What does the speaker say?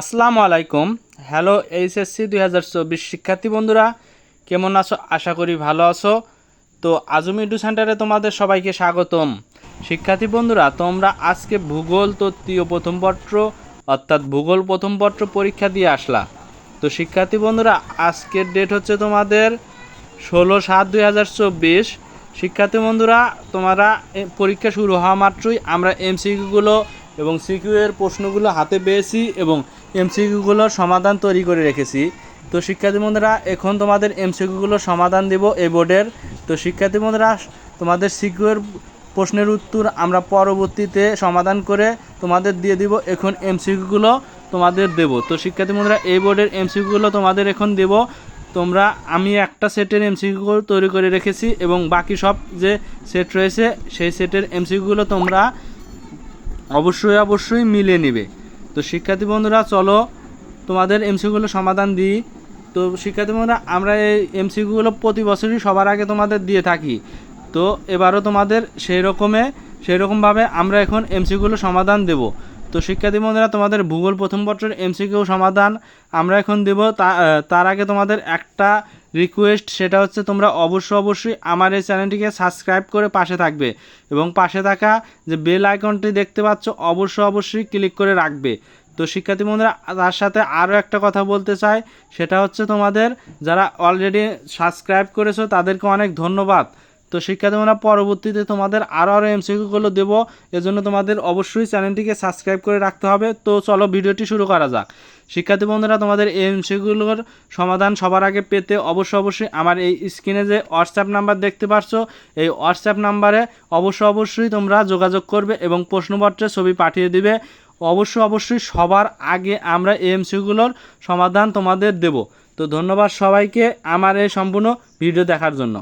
আসসালামু আলাইকুম। Hello HSC দুই হাজার চব্বিশ শিক্ষার্থী বন্ধুরা, কেমন আছো? আশা করি ভালো আছো। তো আজম ইডু সেন্টারে তোমাদের সবাইকে স্বাগতম। শিক্ষার্থী বন্ধুরা, তোমরা আজকে ভূগোল তত্ত্বীয় প্রথম পত্র, অর্থাৎ ভূগোল প্রথম পত্র পরীক্ষা দিয়ে আসলা। তো শিক্ষার্থী বন্ধুরা, আজকের ডেট হচ্ছে তোমাদের ষোলো সাত দুই হাজার চব্বিশ। শিক্ষার্থী বন্ধুরা, তোমরা পরীক্ষা শুরু হওয়া মাত্রই আমরা এমসিকিউগুলো এবং সিকিউ এর প্রশ্নগুলো হাতে পেয়েছি এবং এমসিকিউগুলোর সমাধান তৈরি করে রেখেছি। তো শিক্ষার্থী বন্ধুরা, এখন তোমাদের এমসিকিউগুলোর সমাধান দেব এই বোর্ডের। তো শিক্ষার্থী বন্ধুরা, তোমাদের সিকিউ এর প্রশ্নের উত্তর আমরা পরবর্তীতে সমাধান করে তোমাদের দিয়ে দিব। এখন এমসিকিউগুলো তোমাদের দেব। তো শিক্ষার্থী বন্ধুরা, এই বোর্ডের এমসিকিউগুলো তোমাদের এখন দেব। তোমরা, আমি একটা সেটের এমসিকিউ তৈরি করে রেখেছি এবং বাকি সব যে সেট রয়েছে, সেই সেটের এমসিকিউগুলো তোমরা অবশ্যই অবশ্যই মিলে নেবে। তো শিক্ষার্থী বন্ধুরা, চলো তোমাদের এমসিগুলো সমাধান দিই। তো শিক্ষার্থী বন্ধুরা, আমরা এই এমসিগুলো প্রতি বছরই সবার আগে তোমাদের দিয়ে থাকি। তো এবারও তোমাদের সেই রকমে সেই রকমভাবে আমরা এখন এমসিগুলো সমাধান দেব। তো শিক্ষার্থী বন্ধুরা তোমাদের ভূগোল প্রথম পত্রের এমসিকিউ সমাধান আমরা এখন দেব। তার আগে তোমাদের একটা রিকোয়েস্ট সেটা হচ্ছে তোমরা অবশ্যই অবশ্যই আমার এই চ্যানেলটিকে সাবস্ক্রাইব করে পাশে থাকবে এবং পাশে থাকা যে বেল আইকনটি দেখতে পাচ্ছ, অবশ্যই অবশ্যই ক্লিক করে রাখবে। তো শিক্ষার্থী বন্ধুরা তার সাথে আরও একটা কথা বলতে চাই, সেটা হচ্ছে তোমাদের যারা অলরেডি সাবস্ক্রাইব করেছ, তাদেরকে অনেক ধন্যবাদ। তো শিক্ষার্থী বন্ধুরা পরবর্তীতে তোমাদের আরও আরও এমসিকিউগুলো দেবো। এজন্য তোমাদের অবশ্যই চ্যানেলটিকে সাবস্ক্রাইব করে রাখতে হবে। তো চলো ভিডিওটি শুরু করা যাক। শিক্ষার্থী বন্ধুরা, তোমাদের এই এমসিকিউগুলোর সমাধান সবার আগে পেতে অবশ্যই অবশ্যই আমার এই স্ক্রিনে যে হোয়াটসঅ্যাপ নাম্বার দেখতে পাচ্ছ এই হোয়াটসঅ্যাপ নাম্বারে অবশ্যই অবশ্যই তোমরা যোগাযোগ করবে এবং প্রশ্নপত্রের ছবি পাঠিয়ে দিবে। অবশ্যই অবশ্যই সবার আগে আমরা এমসিকিউগুলোর সমাধান তোমাদের দেব। তো ধন্যবাদ সবাইকে আমার এই সম্পূর্ণ ভিডিও দেখার জন্য।